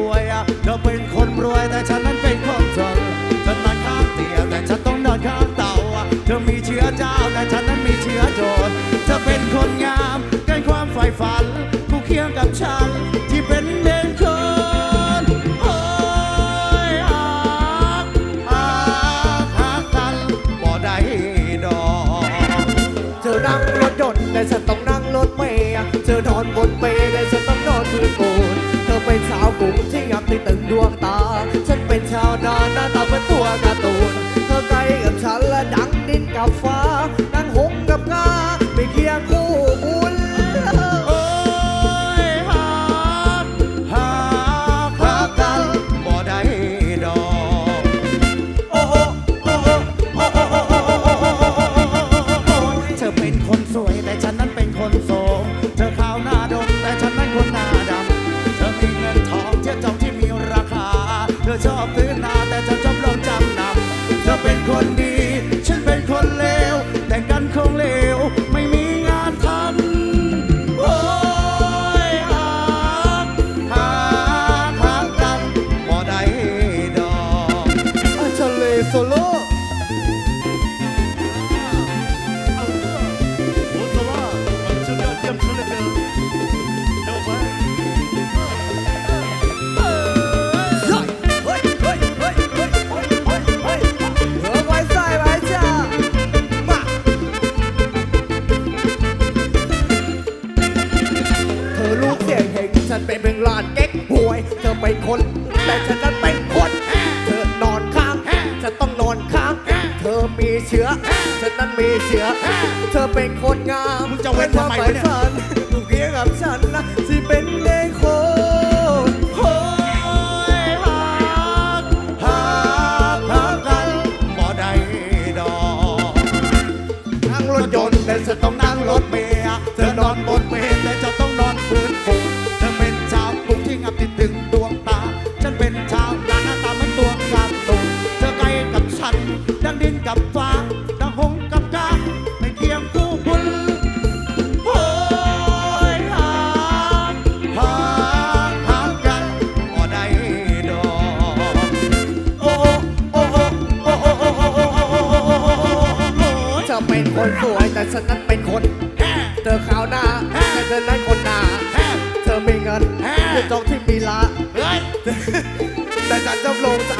ป่วยเธอเป็นคนรวยแต่ฉันนั้นเป็นคนจนเธอนอนข้างเตียงแต่ฉันต้องนอนข้างเตาเธอมีเชื้อเจ้าแต่ฉันนั้นมีเชื้อโจรเธอเป็นคนงามกันความฝ่ายฝันผู้เคียงกับฉันที่เป็นเด่นคนโอ้อักอักหักกันบ่ได้ดอกเธอนั่งรถยนต์แต่ฉันต้องนั่งรถเมย์เธอนอนบนเปล ชาวนาหน้าตาเป็นตัวการ์ตูนเธอใกล้กับฉันและดังดินกับฟ้า อบพื้นนาแต่ฉันชอบลงจำนำเธอเป็นคนดี ฉันเป็นคนเลว แต่งกันคงเลว ไม่มีงานทำโอ้ยหักหักหักกันบ่ได้ดอกอาทะเลโซโล่ ฉันเป็นเพียงหลานเก๊กหวย เธอเป็นคน แต่ฉันนั้นเป็นคน เธอนอนข้างฉันต้องนอนข้าง เธอมีเชื้อ ฉันนั้นมีเชื้อ เธอเป็นคนงามมึงจะเว้นทำไมวะเนี่ยฝันกูเกี่ยวกับฉันนะที่เป็นเด็กคน โอ้ยหักหักหักกันบ่ได้ดอก นั่งรรถถยยนนต์ต์แต่ฉันต้องนั่งรถเมล์เธอนอนบน คนสวยแต่ฉันนั้นเป็นคนเธอขาวหน้าแต่เธอนั้นคนหน้าเธอมีเงินเธอจองที่มีละเฮ้ยแต่ฉันจำลงจำนำมาเธอเป็นคนดีและ